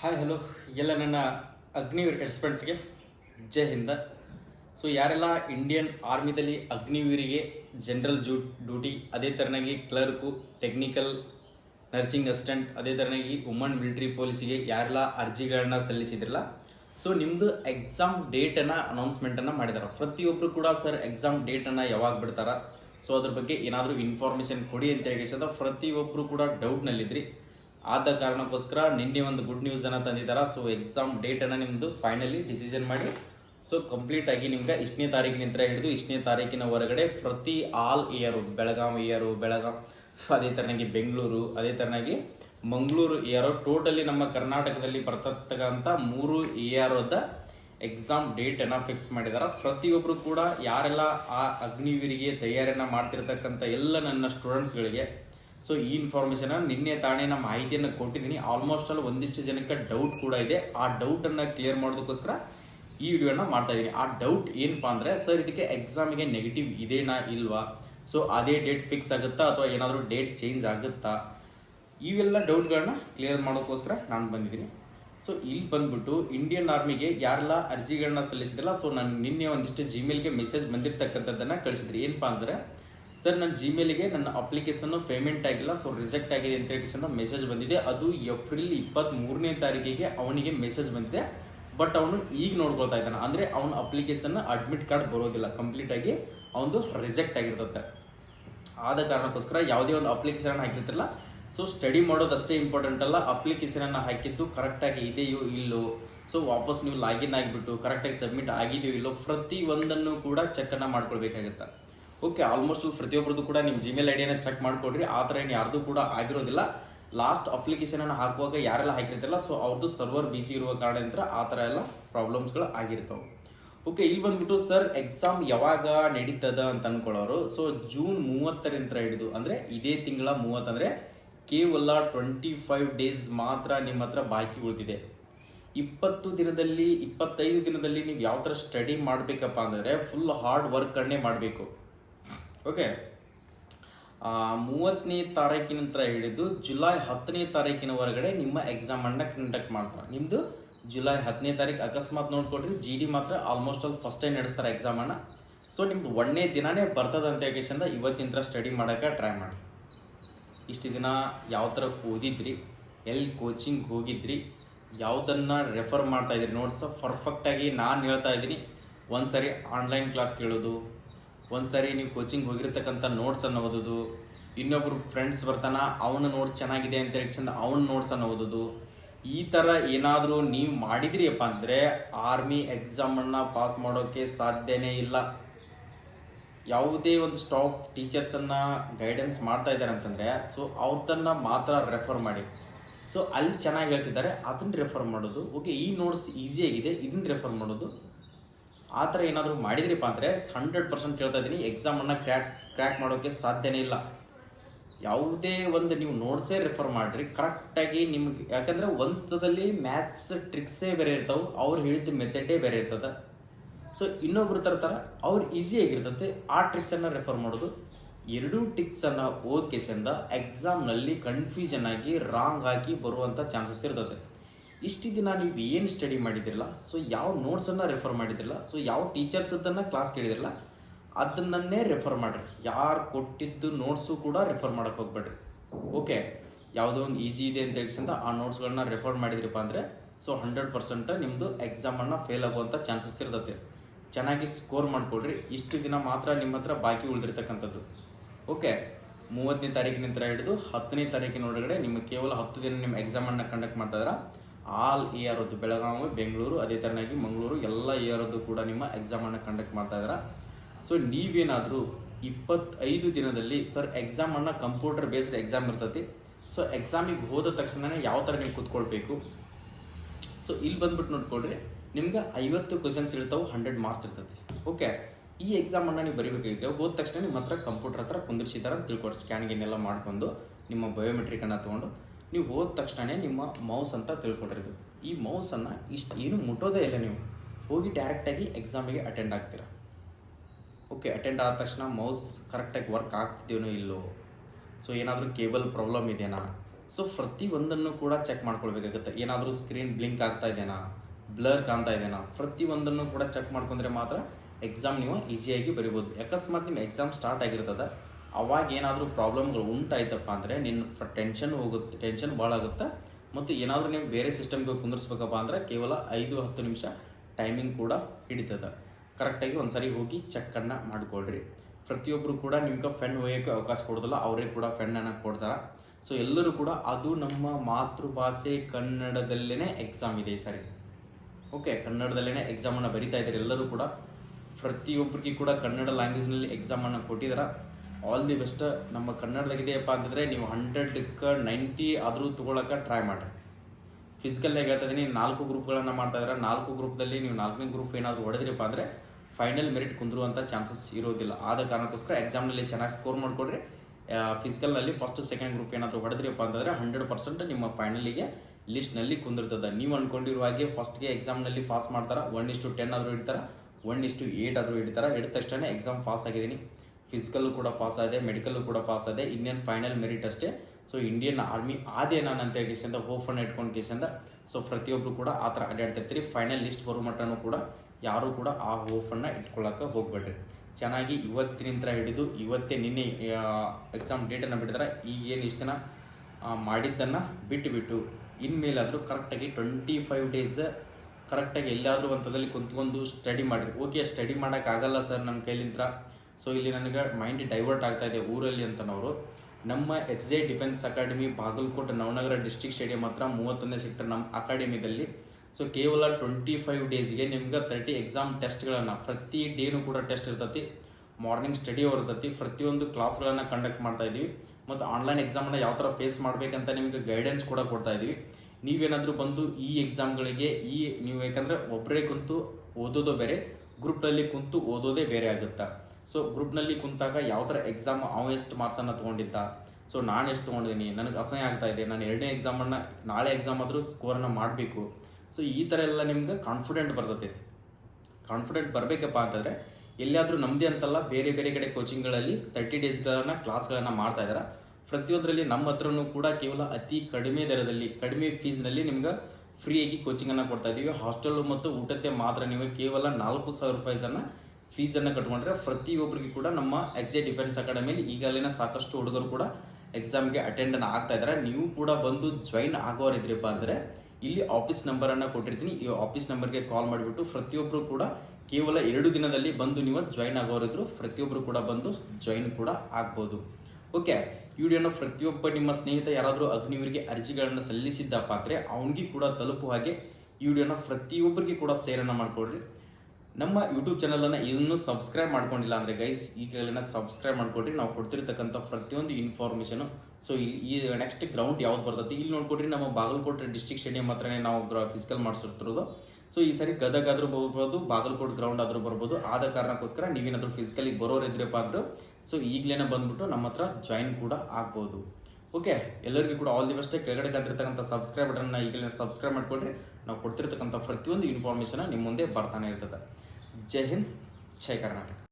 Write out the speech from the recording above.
Hi hello ಎಲ್ಲ ನನ್ನ ಅಗ್ನಿವೀರ್ ಎಕ್ಸ್ಪರ್ಟ್ಸ್ಗೆ ಜೈ ಹಿಂದ. ಸೊ ಯಾರೆಲ್ಲ ಇಂಡಿಯನ್ ಆರ್ಮಿದಲ್ಲಿ ಅಗ್ನಿವೀರಿಗೆ ಜನರಲ್ ಜೂ ಡ್ಯೂಟಿ ಅದೇ ಥರನಾಗಿ ಕ್ಲರ್ಕು ಟೆಕ್ನಿಕಲ್ ನರ್ಸಿಂಗ್ ಅಸಿಸ್ಟೆಂಟ್ ಅದೇ ಥರನಾಗಿ ವುಮನ್ ಮಿಲಿಟರಿ ಪೊಲೀಸಿಗೆ ಯಾರೆಲ್ಲ ಅರ್ಜಿಗಳನ್ನ ಸಲ್ಲಿಸಿದ್ರಲ್ಲ ಸೊ ನಿಮ್ಮದು ಎಕ್ಸಾಮ್ ಡೇಟನ್ನು ಅನೌನ್ಸ್ಮೆಂಟನ್ನು ಮಾಡಿದ್ದಾರೆ ಪ್ರತಿಯೊಬ್ಬರು ಕೂಡ ಸರ್ ಎಕ್ಸಾಮ್ ಡೇಟನ್ನು ಯಾವಾಗ ಬಿಡ್ತಾರೆ? ಸೊ ಅದ್ರ ಬಗ್ಗೆ ಏನಾದರೂ ಇನ್ಫಾರ್ಮೇಷನ್ ಕೊಡಿ ಅಂತ ಹೇಳಿ ಪ್ರತಿಯೊಬ್ಬರು ಕೂಡ ಡೌಟ್ನಲ್ಲಿದ್ರಿ ಆದ ಕಾರಣಕ್ಕೋಸ್ಕರ ನಿನ್ನೆ ಒಂದು ಗುಡ್ ನ್ಯೂಸನ್ನು ತಂದಿದ್ದಾರೆ ಸೊ ಎಕ್ಸಾಮ್ ಡೇಟ್ ನಿಮ್ಮದು ಫೈನಲಿ ಡಿಸಿಷನ್ ಮಾಡಿ. ಸೊ ಕಂಪ್ಲೀಟ್ ಆಗಿ ನಿಮ್ಗೆ ಇಷ್ಟನೇ ತಾರೀಕಿನಿಂದ ಹಿಡಿದು ಇಷ್ಟನೇ ತಾರೀಕಿನ ಹೊರಗಡೆ ಪ್ರತಿ all year Belgaum year Belgaum, ಅದೇ ಥರನಾಗಿ ಬೆಂಗಳೂರು, ಅದೇ ಥರನಾಗಿ ಮಂಗಳೂರು ಇಯರು ಟೋಟಲಿ ನಮ್ಮ ಕರ್ನಾಟಕದಲ್ಲಿ ಬರ್ತಕ್ಕಂಥ ಮೂರು ಇಯರದ ಎಕ್ಸಾಮ್ ಡೇಟನ್ನು ಫಿಕ್ಸ್ ಮಾಡಿದ್ದಾರೆ ಪ್ರತಿಯೊಬ್ಬರು ಕೂಡ ಯಾರೆಲ್ಲ ಆ ಅಗ್ನಿವೀರಿಗೆ ತಯಾರಿಯನ್ನು ಮಾಡ್ತಿರ್ತಕ್ಕಂಥ ಎಲ್ಲ ನನ್ನ ಸ್ಟೂಡೆಂಟ್ಸ್ಗಳಿಗೆ ಸೊ ಈ ಇನ್ಫಾರ್ಮೇಷನ್ ನಿನ್ನೆ ತಾನೇ ನಮ್ಮ ಮಾಹಿತಿಯನ್ನು ಕೊಟ್ಟಿದ್ದೀನಿ. ಆಲ್ಮೋಸ್ಟ್ ಅಲ್ಲಿ ಒಂದಿಷ್ಟು ಜನಕ್ಕೆ ಡೌಟ್ ಕೂಡ ಇದೆ. ಆ ಡೌಟನ್ನು ಕ್ಲಿಯರ್ ಮಾಡೋದಕ್ಕೋಸ್ಕರ ಈ ವಿಡಿಯೋನ ಮಾಡ್ತಾ ಇದ್ದೀನಿ. ಆ ಡೌಟ್ ಏನಪ್ಪಾ ಅಂದರೆ ಸರ್ ಇದಕ್ಕೆ ಎಕ್ಸಾಮಿಗೆ ನೆಗೆಟಿವ್ ಇದೇನಾ ಇಲ್ವಾ? ಸೊ ಅದೇ ಡೇಟ್ ಫಿಕ್ಸ್ ಆಗುತ್ತಾ ಅಥವಾ ಏನಾದರೂ ಡೇಟ್ ಚೇಂಜ್ ಆಗುತ್ತಾ? ಇವೆಲ್ಲ ಡೌಟ್ಗಳನ್ನ ಕ್ಲಿಯರ್ ಮಾಡೋಕ್ಕೋಸ್ಕರ ನಾನು ಬಂದಿದ್ದೀನಿ. ಸೊ ಇಲ್ಲಿ ಬಂದ್ಬಿಟ್ಟು ಇಂಡಿಯನ್ ಆರ್ಮಿಗೆ ಯಾರೆಲ್ಲ ಅರ್ಜಿಗಳನ್ನ ಸಲ್ಲಿಸಿದ್ರಲ್ಲ ಸೊ ನಾನು ನಿನ್ನೆ ಒಂದಿಷ್ಟು ಜಿಮೇಲ್ಗೆ ಮೆಸೇಜ್ ಬಂದಿರತಕ್ಕಂಥದ್ದನ್ನು ಕಳಿಸಿದ್ರಿ. ಏನಪ್ಪಾ ಅಂದರೆ ಸರ್, ನನ್ನ ಜಿಮೇಲಿಗೆ ನನ್ನ ಅಪ್ಲಿಕೇಶನ್ ಪೇಮೆಂಟ್ ಆಗಿಲ್ಲ ಸೊ ರಿಜೆಕ್ಟ್ ಆಗಿದೆ ಅಂತ ಹೇಳಿ ಮೆಸೇಜ್ ಬಂದಿದೆ. ಅದು ಏಪ್ರಿಲ್ ಇಪ್ಪತ್ತ್ ಮೂರನೇ ತಾರೀಕಿಗೆ ಅವನಿಗೆ ಮೆಸೇಜ್ ಬಂದಿದೆ. ಬಟ್ ಅವನು ಈಗ ನೋಡ್ಕೊಳ್ತಾ ಇದ್ದಾನೆ. ಅಂದರೆ ಅವನ ಅಪ್ಲಿಕೇಶನ್ ಅಡ್ಮಿಟ್ ಕಾರ್ಡ್ ಬರೋದಿಲ್ಲ. ಕಂಪ್ಲೀಟ್ ಆಗಿ ಅವನು ರಿಜೆಕ್ಟ್ ಆಗಿರ್ತದೆ ಆದ ಕಾರಣಕ್ಕೋಸ್ಕರ ಯಾವುದೇ ಒಂದು ಅಪ್ಲಿಕೇಶನ್ ಹಾಕಿರ್ತಿರಲ್ಲ ಸೊ ಸ್ಟಡಿ ಮಾಡೋದು ಅಷ್ಟೇ ಇಂಪಾರ್ಟೆಂಟ್ ಅಲ್ಲ. ಅಪ್ಲಿಕೇಶನ್ ಅನ್ನು ಹಾಕಿದ್ದು ಕರೆಕ್ಟಾಗಿ ಇದೆಯೋ ಇಲ್ಲೋ? ಸೊ ವಾಪಸ್ ನೀವು ಲಾಗಿನ್ ಆಗಿಬಿಟ್ಟು ಕರೆಕ್ಟಾಗಿ ಸಬ್ಮಿಟ್ ಆಗಿದೆಯೋ ಇಲ್ಲೋ? ಪ್ರತಿ ಒಂದನ್ನು ಕೂಡ ಚೆಕ್ ಅನ್ನ ಮಾಡ್ಕೊಳ್ಬೇಕಾಗುತ್ತೆ. ಓಕೆ ಆಲ್ಮೋಸ್ಟ್ ಪ್ರತಿಯೊಬ್ಬರದ್ದು ಕೂಡ ನಿಮ್ಮ ಜಿಮೇಲ್ ಐಡಿಯನ್ನು ಚೆಕ್ ಮಾಡ್ಕೊಡ್ರಿ. ಆ ಥರ ಏನು ಯಾರ್ದು ಕೂಡ ಆಗಿರೋದಿಲ್ಲ. ಲಾಸ್ಟ್ ಅಪ್ಲಿಕೇಶನ್ ಅನ್ನು ಹಾಕುವಾಗ ಯಾರೆಲ್ಲ ಹಾಕಿರ್ತಾರಲ್ಲ ಸೊ ಅವ್ರದ್ದು ಸರ್ವರ್ ಬಿಸಿ ಇರುವ ಕಾರಣದಿಂದ ಆ ಥರ ಎಲ್ಲ ಪ್ರಾಬ್ಲಮ್ಸ್ಗಳು ಆಗಿರ್ತಾವೆ. ಓಕೆ ಇಲ್ಲಿ ಬಂದ್ಬಿಟ್ಟು ಸರ್ ಎಕ್ಸಾಮ್ ಯಾವಾಗ ನಡೀತದ ಅಂತ ಅನ್ಕೊಳ್ಳೋರು. ಸೊ ಜೂನ್ ಮೂವತ್ತರಿಂದ ಹಿಡಿದು, ಅಂದರೆ ಇದೇ ತಿಂಗಳ ಮೂವತ್ತಂದರೆ ಕೇವಲ ಟ್ವೆಂಟಿ ಫೈವ್ ಡೇಸ್ ಮಾತ್ರ ನಿಮ್ಮ ಹತ್ರ ಬಾಕಿ ಉಳಿದಿದೆ. ಇಪ್ಪತ್ತು ದಿನದಲ್ಲಿ, ಇಪ್ಪತ್ತೈದು ದಿನದಲ್ಲಿ ನೀವು ಯಾವ ಥರ ಸ್ಟಡಿ ಮಾಡಬೇಕಪ್ಪ ಅಂದರೆ ಫುಲ್ ಹಾರ್ಡ್ ವರ್ಕನ್ನೇ ಮಾಡಬೇಕು. ಓಕೆ ಮೂವತ್ತನೇ ತಾರೀಕಿನ ನಂತರ ಹಿಡಿದು ಜುಲೈ ಹತ್ತನೇ ತಾರೀಕಿನ ಹೊರಗಡೆ ನಿಮ್ಮ ಎಕ್ಸಾಮನ್ನು ಕಂಡಕ್ಟ್ ಮಾಡ್ತಾರೆ. ನಿಮ್ಮದು ಜುಲೈ ಹತ್ತನೇ ತಾರೀಕು ಅಕಸ್ಮಾತ್ ನೋಡ್ಕೊಡ್ರಿ ಜಿ ಡಿ ಮಾತ್ರ ಆಲ್ಮೋಸ್ಟ್ ಅಲ್ಲಿ ಫಸ್ಟ್ ಟೈಮ್ ನಡೆಸ್ತಾರೆ ಎಕ್ಸಾಮನ್ನು ಸೊ ನಿಮ್ದು ಒಂದನೇ ದಿನನೇ ಬರ್ತದಂತ ಹೇಗಿಸಿಂದ ಇವತ್ತಿನ ಸ್ಟಡಿ ಮಾಡೋಕ್ಕೆ ಟ್ರೈ ಮಾಡಿ. ಇಷ್ಟು ದಿನ ಯಾವ ಥರ ಓದಿದ್ರಿ, ಎಲ್ಲಿ ಕೋಚಿಂಗ್ ಹೋಗಿದ್ರಿ, ಯಾವುದನ್ನು ರೆಫರ್ ಮಾಡ್ತಾ ಇದ್ರಿ? ನೋಟ್ಸ್ ಪರ್ಫೆಕ್ಟಾಗಿ ನಾನು ಹೇಳ್ತಾ ಇದ್ದೀನಿ. ಒಂದು ಸರಿ ಆನ್ಲೈನ್ ಕ್ಲಾಸ್ ಕೇಳೋದು ಒಂದು ಸಾರಿ ನೀವು ಕೋಚಿಂಗ್ ಹೋಗಿರ್ತಕ್ಕಂಥ ನೋಟ್ಸನ್ನು ಓದೋದು, ಇನ್ನೊಬ್ರು ಫ್ರೆಂಡ್ಸ್ ಬರ್ತಾನ, ಅವನ ನೋಟ್ಸ್ ಚೆನ್ನಾಗಿದೆ ಅಂತ ಹೇಳಿ ಅವನ ನೋಟ್ಸನ್ನು ಓದೋದು. ಈ ಥರ ಏನಾದರೂ ನೀವು ಮಾಡಿದ್ರಿಯಪ್ಪ ಅಂದರೆ ಆರ್ಮಿ ಎಕ್ಸಾಮನ್ನು ಪಾಸ್ ಮಾಡೋಕ್ಕೆ ಸಾಧ್ಯನೇ ಇಲ್ಲ. ಯಾವುದೇ ಒಂದು ಸ್ಟಾಫ್ ಟೀಚರ್ಸನ್ನು ಗೈಡೆನ್ಸ್ ಮಾಡ್ತಾ ಇದ್ದಾರೆ ಅಂತಂದರೆ ಸೊ ಅವ್ರದನ್ನ ಮಾತ್ರ ರೆಫರ್ ಮಾಡಿ. ಸೊ ಅಲ್ಲಿ ಚೆನ್ನಾಗಿ ಹೇಳ್ತಿದ್ದಾರೆ, ಅದನ್ನ ರೆಫರ್ ಮಾಡೋದು. ಓಕೆ ಈ ನೋಟ್ಸ್ ಈಸಿಯಾಗಿದೆ ಇದನ್ನ ರೆಫರ್ ಮಾಡೋದು. ಆ ಥರ ಏನಾದರೂ ಮಾಡಿದ್ರಿಪ್ಪ ಅಂದರೆ ಹಂಡ್ರೆಡ್ ಪರ್ಸೆಂಟ್ ಕೇಳ್ತಾ ಇದ್ದೀನಿ. ಎಕ್ಸಾಮನ್ನು ಕ್ರ್ಯಾಕ್ ಕ್ರ್ಯಾಕ್ ಮಾಡೋಕ್ಕೆ ಸಾಧ್ಯನೇ ಇಲ್ಲ. ಯಾವುದೇ ಒಂದು ನೀವು ನೋಟ್ಸೇ ರೆಫರ್ ಮಾಡಿರಿ ಕರೆಕ್ಟಾಗಿ ನಿಮ್ಗೆ, ಯಾಕಂದರೆ ಒಂದದಲ್ಲಿ ಮ್ಯಾಥ್ಸ್ ಟ್ರಿಕ್ಸೇ ಬೇರೆ ಇರ್ತಾವೆ, ಅವ್ರು ಹೇಳಿದ ಮೆಥಡೇ ಬೇರೆ ಇರ್ತದೆ. ಸೊ ಇನ್ನೊಬ್ರು ಥರ ಅವ್ರು ಈಸಿಯಾಗಿರ್ತದೆ ಆ ಟ್ರಿಕ್ಸನ್ನು ರೆಫರ್ ಮಾಡೋದು. ಎರಡೂ ಟ್ರಿಕ್ಸನ್ನು ಓದ್ಕೆಸಿಂದ ಎಕ್ಸಾಮ್ನಲ್ಲಿ ಕನ್ಫ್ಯೂಷನ್ ಆಗಿ ರಾಂಗ್ ಆಗಿ ಬರುವಂಥ ಚಾನ್ಸಸ್ ಇರ್ತದೆ ಇಷ್ಟು ದಿನ ನೀವು ಏನು ಸ್ಟಡಿ ಮಾಡಿದಿರಲ್ಲ? ಸೊ ಯಾವ ನೋಟ್ಸನ್ನು ರೆಫರ್ ಮಾಡಿದಿರಲ್ಲ? ಸೊ ಯಾವ ಟೀಚರ್ಸದ್ದನ್ನು ಕ್ಲಾಸ್ ಕೇಳಿದಿರಲ್ಲ? ಅದನ್ನೇ ರೆಫರ್ ಮಾಡಿರಿ. ಯಾರು ಕೊಟ್ಟಿದ್ದು ನೋಟ್ಸು ಕೂಡ ರೆಫರ್ ಮಾಡೋಕ್ಕೆ ಹೋಗ್ಬೇಡ್ರಿ. ಓಕೆ ಯಾವುದೋ ಒಂದು ಈಸಿ ಇದೆ ಅಂತ ಹೇಳ್ಸಿಂದ ಆ ನೋಟ್ಸ್ಗಳನ್ನ ರೆಫರ್ ಮಾಡಿದ್ರಪ್ಪ ಅಂದರೆ ಸೊ ಹಂಡ್ರೆಡ್ ಪರ್ಸೆಂಟ್ ನಿಮ್ಮದು ಎಕ್ಸಾಮನ್ನು ಫೇಲ್ ಆಗುವಂಥ ಚಾನ್ಸಸ್ ಇರ್ತದೆ ಚೆನ್ನಾಗಿ ಸ್ಕೋರ್ ಮಾಡಿಕೊಡ್ರಿ. ಇಷ್ಟು ದಿನ ಮಾತ್ರ ನಿಮ್ಮ ಹತ್ರ ಬಾಕಿ ಉಳಿದಿರ್ತಕ್ಕಂಥದ್ದು. ಓಕೆ ಮೂವತ್ತನೇ ತಾರೀಕಿನಿಂದ ಹಿಡಿದು ಹತ್ತನೇ ತಾರೀಕಿನ ಒಳಗಡೆ ನಿಮ್ಮ ಕೇವಲ ಹತ್ತು ದಿನ ನಿಮ್ಮ ಎಕ್ಸಾಮನ್ನು ಕಂಡಕ್ಟ್ ಮಾಡ್ತಾ ಇದ್ದಾರೆ? ಆಲ್ ಇಯರದ್ದು ಬೆಳಗಾವಿ, ಬೆಂಗಳೂರು, ಅದೇ ಥರನಾಗಿ ಮಂಗಳೂರು, ಎಲ್ಲ ಇಯರದ್ದು ಕೂಡ ನಿಮ್ಮ ಎಕ್ಸಾಮನ್ನು ಕಂಡಕ್ಟ್ ಮಾಡ್ತಾ ಇದ್ದಾರೆ ಸೊ ನೀವೇನಾದರೂ ಇಪ್ಪತ್ತೈದು ದಿನದಲ್ಲಿ ಸರ್ ಎಕ್ಸಾಮನ್ನು ಕಂಪ್ಯೂಟರ್ ಬೇಸ್ಡ್ ಎಕ್ಸಾಮ್ ಇರ್ತೈತಿ. ಸೊ ಎಕ್ಸಾಮಿಗೆ ಹೋದ ತಕ್ಷಣನೇ ಯಾವ ಥರ ನೀವು ಕೂತ್ಕೊಳ್ಬೇಕು? ಸೊ ಇಲ್ಲಿ ಬಂದ್ಬಿಟ್ಟು ನೋಡ್ಕೊಳ್ರಿ, ನಿಮ್ಗೆ ಐವತ್ತು ಕ್ವಶನ್ಸ್ ಇರ್ತಾವೆ ಹಂಡ್ರೆಡ್ ಮಾರ್ಕ್ಸ್ ಇರ್ತೈತಿ. ಓಕೆ ಈ ಎಕ್ಸಾಮನ್ನು ನೀವು ಬರೀಬೇಕಾಗಿದ್ರೆ ಹೋದ ತಕ್ಷಣ ನಿಮ್ಮ ಹತ್ರ ಕಂಪ್ಯೂಟರ್ ಹತ್ರ ಕುಂದಿರ್ಸಿದ್ದಾರೆ ಅಂತ ತಿಳ್ಕೊಡಿ ಸ್ಕ್ಯಾನ್ ಗಿನ್ನೆಲ್ಲ ಮಾಡ್ಕೊಂಡು ನಿಮ್ಮ ಬಯೋಮೆಟ್ರಿಕನ್ನು ತೊಗೊಂಡು. ನೀವು ಹೋದ ತಕ್ಷಣ ನಿಮ್ಮ ಮೌಸ್ ಅಂತ ತಿಳ್ಕೊಂಡಿರೋದು. ಈ ಮೌಸನ್ನು ಇಷ್ಟು ಏನು ಮುಟ್ಟೋದೇ ಇಲ್ಲ ನೀವು. ಹೋಗಿ ಡೈರೆಕ್ಟಾಗಿ ಎಕ್ಸಾಮಿಗೆ ಅಟೆಂಡ್ ಆಗ್ತೀರ. ಓಕೆ ಅಟೆಂಡ್ ಆದ ತಕ್ಷಣ ಮೌಸ್ ಕರೆಕ್ಟಾಗಿ ವರ್ಕ್ ಆಗ್ತಿದೇನೋ ಇಲ್ಲೋ. ಸೊ ಏನಾದರೂ ಕೇಬಲ್ ಪ್ರಾಬ್ಲಮ್ ಇದೆಯಾ ಸೊ ಪ್ರತಿ ಒಂದನ್ನು ಕೂಡ ಚೆಕ್ ಮಾಡ್ಕೊಳ್ಬೇಕಾಗುತ್ತೆ. ಏನಾದರೂ ಸ್ಕ್ರೀನ್ ಬ್ಲಿಂಕ್ ಆಗ್ತಾ ಇದೆಯಾ ಬ್ಲರ್ ಕಾಣ್ತಾ ಇದೆಯಾ ಪ್ರತಿ ಒಂದನ್ನು ಕೂಡ ಚೆಕ್ ಮಾಡ್ಕೊಂಡ್ರೆ ಮಾತ್ರ ಎಕ್ಸಾಮ್ ನೀವು ಈಸಿಯಾಗಿ ಬರಿಬೋದು. ಅಕಸ್ಮಾತ್ ನಿಮ್ಮ ಎಕ್ಸಾಮ್ ಸ್ಟಾರ್ಟ್ ಆಗಿರ್ತದೆ. ಅವಾಗ ಏನಾದರೂ ಪ್ರಾಬ್ಲಮ್ಗಳು ಉಂಟಾಯ್ತಪ್ಪ ಅಂದರೆ ನಿನ್ನ ಟೆನ್ಷನ್ ಹೋಗುತ್ತೆ ಟೆನ್ಷನ್ ಭಾಳ ಆಗುತ್ತೆ ಮತ್ತು ಏನಾದರೂ ನೀವು ಬೇರೆ ಸಿಸ್ಟಮ್ಗೆ ಕುಂದಿರ್ಸ್ಬೇಕಪ್ಪ ಅಂದರೆ ಕೇವಲ ಐದು, ಹತ್ತು ನಿಮಿಷ ಟೈಮಿಂಗ್ ಕೂಡ ಹಿಡಿತದೆ. ಕರೆಕ್ಟಾಗಿ ಒಂದು ಸರಿ ಹೋಗಿ ಚೆಕ್ಕನ್ನು ಮಾಡಿಕೊಳ್ಳ್ರಿ ಪ್ರತಿಯೊಬ್ಬರು ಕೂಡ ನಿಮ್ಗೆ ಫೆನ್ ಒಯ್ಯೋಕ್ಕೆ ಅವಕಾಶ ಕೊಡೋದಿಲ್ಲ, ಅವರೇ ಕೂಡ ಫೆನ್ನನ್ನು ಕೊಡ್ತಾರೆ. ಸೊ ಎಲ್ಲರೂ ಕೂಡ ಅದು ನಮ್ಮ ಮಾತೃಭಾಷೆ ಕನ್ನಡದಲ್ಲೇ ಎಕ್ಸಾಮ್ ಇದೆ ಈ ಸರಿ. ಓಕೆ ಕನ್ನಡದಲ್ಲೇ ಎಕ್ಸಾಮನ್ನು ಬರಿತಾ ಇದ್ದಾರೆ. ಎಲ್ಲರೂ ಕೂಡ ಪ್ರತಿಯೊಬ್ಬರಿಗೆ ಕೂಡ ಕನ್ನಡ ಲ್ಯಾಂಗ್ವೇಜ್ನಲ್ಲಿ ಎಕ್ಸಾಮನ್ನು ಕೊಟ್ಟಿದ್ದಾರೆ? ಆಲ್ ದಿ ಬೆಸ್ಟ್ ನಮ್ಮ ಕನ್ನಡದಾಗಿದೆಯಪ್ಪ ಅಂತಂದರೆ ನೀವು ಹಂಡ್ರೆಡ್ಕ್ಕೆ ನೈಂಟಿ ಆದರೂ ತೊಗೊಳಕ್ಕೆ ಟ್ರೈ ಮಾಡಿರಿ. ಫಿಸಿಕಲ್ನಾಗ ಹೇಳ್ತಾ ಇದ್ದೀನಿ ನಾಲ್ಕು ಗ್ರೂಪ್ಗಳನ್ನು ಮಾಡ್ತಾ ಇದ್ದಾರೆ ನಾಲ್ಕು ಗ್ರೂಪ್ದಲ್ಲಿ ನೀವು ನಾಲ್ಕನೇ ಗ್ರೂಪ್ ಏನಾದರೂ ಹೊಡೆದ್ರಿಪ್ಪ ಅಂದರೆ ಫೈನಲ್ ಮೆರಿಟ್ ಕುಂದಿರುವಂಥ ಚಾನ್ಸಸ್ ಇರೋದಿಲ್ಲ. ಆದ ಕಾರಣಕ್ಕೋಸ್ಕರ ಎಕ್ಸಾಮ್ನಲ್ಲಿ ಚೆನ್ನಾಗಿ ಸ್ಕೋರ್ ಮಾಡಿಕೊಡ್ರಿ. ಫಿಸಿಕಲ್ನಲ್ಲಿ ಫಸ್ಟ್ ಸೆಕೆಂಡ್ ಗ್ರೂಪ್ ಏನಾದರೂ ಹೊಡೆದ್ರಿಪ್ಪ ಅಂತಂದರೆ ಹಂಡ್ರೆಡ್ ಪರ್ಸೆಂಟ್ ನಿಮ್ಮ ಫೈನಲಿಗೆ ಲಿಸ್ಟ್ನಲ್ಲಿ ಕುಂದಿರ್ತದೆ. ನೀವು ಅಂದ್ಕೊಂಡಿರುವ ಹಾಗೆ ಫಸ್ಟ್ಗೆ ಎಕ್ಸಾಮ್ನಲ್ಲಿ ಪಾಸ್ ಮಾಡ್ತಾರೆ. ಒನ್ ಇಷ್ಟು ಟೆನ್ ಆದರೂ ಇಡ್ತಾರೆ ಒನ್ ಇಷ್ಟು ಏಯ್ಟ್ ಆದರೂ ಇಡ್ತಾರೆ ಹಿಡಿದ ತಕ್ಷಣ ಎಕ್ಸಾಮ್ ಪಾಸ್ ಆಗಿದ್ದೀನಿ. ಫಿಸಿಕಲ್ಲು ಕೂಡ ಪಾಸ್ ಆಗಿದೆ ಮೆಡಿಕಲ್ಲು ಕೂಡ ಪಾಸ್ ಆಗಿದೆ ಇನ್ನೇನ್ ಫೈನಲ್ ಮೆರಿಟ್ ಅಷ್ಟೇ. ಸೊ ಇಂಡಿಯನ್ ಆರ್ಮಿ ಆದೇ ನಾನು ಅಂತ ಕೇಸಂದ ಹೋಫನ್ನು ಇಟ್ಕೊಂಡು ಕೇಸಂದ ಸೊ ಪ್ರತಿಯೊಬ್ಬರು ಕೂಡ ಆ ಥರ ಅಡ್ಡಾಡ್ತಿರ್ತೀರಿ ಫೈನಲ್ ಲಿಸ್ಟ್ ಬರೋ ಮಟ್ಟನೂ ಕೂಡ ಯಾರೂ ಕೂಡ ಆ ಹೋಫನ್ನು ಇಟ್ಕೊಳ್ಳೋಕೆ ಹೋಗ್ಬೇಡ್ರಿ. ಚೆನ್ನಾಗಿ ಇವತ್ತಿನಿಂದ ಹಿಡಿದು, ಇವತ್ತೇ ನಿನ್ನೆ ಎಕ್ಸಾಮ್ ಡೇಟನ್ನು ಬಿಟ್ಟಿದ್ರೆ ಈಗೇನು ಇಷ್ಟು ದಿನ ಮಾಡಿದ್ದನ್ನು ಬಿಟ್ಟುಬಿಟ್ಟು ಇನ್ಮೇಲಾದರೂ ಕರೆಕ್ಟಾಗಿ ಟ್ವೆಂಟಿ ಫೈವ್ ಡೇಸ್ ಕರೆಕ್ಟಾಗಿ ಎಲ್ಲಾದರೂ ಒಂಥದಲ್ಲಿ ಕುಂತ್ಕೊಂಡು ಸ್ಟಡಿ ಮಾಡಿರಿ. ಓಕೆ ಸ್ಟಡಿ ಮಾಡೋಕ್ಕಾಗಲ್ಲ ಸರ್ ನನ್ನ ಕೈಲಿಂತ್ರ. ಸೊ ಇಲ್ಲಿ ನನಗೆ ಮೈಂಡ್ ಡೈವರ್ಟ್ ಆಗ್ತಾ ಇದೆ ಊರಲ್ಲಿ ಅಂತನವರು. ನಮ್ಮ S J defence academy Bagalkote Navanagar district stadium ಹತ್ರ ಮೂವತ್ತೊಂದನೇ ಸೆಕ್ಟರ್ ನಮ್ಮ ಅಕಾಡೆಮಿದಲ್ಲಿ ಸೊ ಕೇವಲ ಟ್ವೆಂಟಿ ಫೈವ್ ಡೇಸ್ಗೆ ನಿಮ್ಗೆ ತರ್ಟಿ ಎಕ್ಸಾಮ್ ಟೆಸ್ಟ್ಗಳನ್ನು ಪ್ರತಿ ಡೇನೂ ಕೂಡ ಟೆಸ್ಟ್ ಇರ್ತತಿ. ಮಾರ್ನಿಂಗ್ ಸ್ಟಡಿ ಇರ್ತೈತಿ. ಪ್ರತಿಯೊಂದು ಕ್ಲಾಸ್ಗಳನ್ನು ಕಂಡಕ್ಟ್ ಮಾಡ್ತಾ ಇದ್ದೀವಿ ಮತ್ತು ಆನ್ಲೈನ್ ಎಕ್ಸಾಮನ್ನು ಯಾವ ಥರ ಫೇಸ್ ಮಾಡಬೇಕಂತ ನಿಮಗೆ ಗೈಡೆನ್ಸ್ ಕೂಡ ಕೊಡ್ತಾ ಇದ್ದೀವಿ ನೀವೇನಾದರೂ ಬಂದು ಈ ಎಕ್ಸಾಮ್ಗಳಿಗೆ ಈ, ನೀವು ಯಾಕಂದರೆ ಒಬ್ಬರೇ ಕುಂತು ಓದೋದೋ ಬೇರೆ ಗ್ರೂಪ್ನಲ್ಲಿ ಕುಂತು ಓದೋದೇ ಬೇರೆ ಆಗುತ್ತೆ? ಸೊ ಗ್ರೂಪ್ನಲ್ಲಿ ಕುಂತಾಗ ಯಾವ ಥರ ಎಕ್ಸಾಮ್ ಅವ ಎಷ್ಟು ಮಾರ್ಕ್ಸನ್ನು ತೊಗೊಂಡಿದ್ದ? ಸೊ ನಾನು ಎಷ್ಟು ತೊಗೊಂಡಿದ್ದೀನಿ ನನಗೆ ಅಸಹ್ಯ ಆಗ್ತಾ ಇದೆ. ನಾನು ಎರಡನೇ ಎಕ್ಸಾಮನ್ನು ನಾಳೆ ಎಕ್ಸಾಮ್ ಆದರೂ ಸ್ಕೋರನ್ನು ಮಾಡಬೇಕು. ಸೊ ಈ ಥರ ಎಲ್ಲ ನಿಮ್ಗೆ ಕಾನ್ಫಿಡೆಂಟ್ ಬರ್ತದೆ ಕಾನ್ಫಿಡೆಂಟ್ ಬರಬೇಕಪ್ಪ ಅಂತಂದರೆ, ಎಲ್ಲಿಯಾದರೂ ನಮ್ಮದೇ ಅಂತಲ್ಲ, ಬೇರೆ ಬೇರೆ ಕಡೆ ಕೋಚಿಂಗ್ಗಳಲ್ಲಿ ತರ್ಟಿ ಡೇಸ್ಗಳನ್ನು ಕ್ಲಾಸ್ಗಳನ್ನು ಮಾಡ್ತಾ ಇದ್ದಾರೆ ಪ್ರತಿಯೊಂದರಲ್ಲಿ ನಮ್ಮ ಹತ್ರನೂ ಕೂಡ ಕೇವಲ ಅತಿ ಕಡಿಮೆ ದರದಲ್ಲಿ, ಕಡಿಮೆ ಫೀಸ್ನಲ್ಲಿ ನಿಮ್ಗೆ ಫ್ರೀಯಾಗಿ ಕೋಚಿಂಗನ್ನು ಕೊಡ್ತಾ ಇದ್ದೀವಿ ಹಾಸ್ಟೆಲ್ ಮತ್ತು ಊಟಕ್ಕೆ ಮಾತ್ರ ನೀವು ಕೇವಲ ನಾಲ್ಕು ಸಾವಿರ ರೂಪಾಯಿಸನ್ನು ಫೀಸನ್ನು ಕಟ್ಕೊಂಡ್ರೆ ಪ್ರತಿಯೊಬ್ಬರಿಗೆ ಕೂಡ ನಮ್ಮ ಎಕ್ಸೆ ಡಿಫೆನ್ಸ್ ಅಕಾಡೆಮಿಯಲ್ಲಿ ಈಗಲೇನ ಸಾಕಷ್ಟು ಹುಡುಗರು ಕೂಡ ಎಕ್ಸಾಮ್ಗೆ ಅಟೆಂಡ್ ಆಗ್ತಾ ಇದ್ದಾರೆ ನೀವು ಕೂಡ ಬಂದು ಜಾಯಿನ್ ಆಗೋರಿದ್ರಪ್ಪ ಅಂದರೆ ಇಲ್ಲಿ ಆಫೀಸ್ ನಂಬರನ್ನು ಕೊಟ್ಟಿರ್ತೀನಿ. ಈ ಆಫೀಸ್ ನಂಬರ್ಗೆ ಕಾಲ್ ಮಾಡಿಬಿಟ್ಟು ಪ್ರತಿಯೊಬ್ಬರು ಕೂಡ ಕೇವಲ ಎರಡು ದಿನದಲ್ಲಿ ಬಂದು ನೀವು ಜಾಯಿನ್ ಆಗೋರಿದ್ರು ಪ್ರತಿಯೊಬ್ಬರು ಕೂಡ ಬಂದು ಜಾಯಿನ್ ಕೂಡ ಆಗ್ಬೋದು. ಓಕೆ ವಿಡಿಯೋನ ಪ್ರತಿಯೊಬ್ಬ ನಿಮ್ಮ ಸ್ನೇಹಿತ ಯಾರಾದರೂ ಅಗ್ನಿವರಿಗೆ ಅರ್ಜಿಗಳನ್ನು ಸಲ್ಲಿಸಿದ್ದಪ್ಪ ಅಂದರೆ ಅವನಿಗೆ ಕೂಡ ತಲುಪುವ ಹಾಗೆ ಈ ವಿಡಿಯೋನ ಪ್ರತಿಯೊಬ್ಬರಿಗೆ ಕೂಡ ಸೇರನ್ನು ಮಾಡಿಕೊಡ್ರಿ. ನಮ್ಮ ಯೂಟ್ಯೂಬ್ ಚಾನಲನ್ನು ಇನ್ನೂ ಸಬ್ಸ್ಕ್ರೈಬ್ ಮಾಡ್ಕೊಂಡಿಲ್ಲ ಅಂದರೆ ಗೈಸ್ ಈಗಲೇ ಸಬ್ಸ್ಕ್ರೈಬ್ ಮಾಡ್ಕೊಡ್ರಿ. ನಾವು ಕೊಡ್ತಿರ್ತಕ್ಕಂಥ ಪ್ರತಿಯೊಂದು ಇನ್ಫಾರ್ಮೇಷನು ಸೊ ಇಲ್ಲಿ ಈ ನೆಕ್ಸ್ಟ್ ಗ್ರೌಂಡ್ ಯಾವ್ದು ಬರ್ತೈತಿ? ಇಲ್ಲಿ ನೋಡ್ಕೊಡ್ರಿ, ನಮ್ಮ ಬಾಗಲಕೋಟೆ ಡಿಸ್ಟಿಕ್ ಸ್ಟೇಡಿಯಂ ಹತ್ರನೇ ನಾವು ಫಿಸಿಕಲ್ ಮಾಡಿಸಿರ್ತಿರೋದು. ಸೊ ಈ ಸರಿ ಗದಗ ಆದರೂ ಬರ್ಬೋದು, ಬಾಗಲಕೋಟೆ ಗ್ರೌಂಡ್ ಆದರೂ ಬರ್ಬೋದು. ಆದ ಕಾರಣಕ್ಕೋಸ್ಕರ ನೀವೇನಾದರೂ ಫಿಸಿಕಲಿ ಬರೋರು ಇದ್ರಪ್ಪ ಅಂದರು. ಸೊ ಈಗಲೇ ಬಂದ್ಬಿಟ್ಟು ನಮ್ಮ ಹತ್ರ ಜಾಯಿನ್ ಕೂಡ ಆಗ್ಬೋದು. ಓಕೆ ಎಲ್ಲರಿಗೂ ಕೂಡ ಆಲ್ ದಿ ಬೆಸ್ಟ್ ಕೆಳಗಡೆ ಕಂತಿರ್ತಕ್ಕಂಥ ಸಬ್ಸ್ಕ್ರೈಬ್ ಬಟನ್ನ ಈಗಲೇ ಸಬ್ಸ್ಕ್ರೈಬ್ ಮಾಡ್ಕೊಳ್ರಿ. ನಾವು ಕೊಡ್ತಿರ್ತಕ್ಕಂಥ ಪ್ರತಿಯೊಂದು ಇನ್ಫಾರ್ಮೇಷನ್ ನಿಮ್ಮ ಮುಂದೆ ಬರ್ತಾನೆ ಇರ್ತದೆ. ಜೈ ಹಿಂದ್, ಜೈ ಕರ್ನಾಟಕ.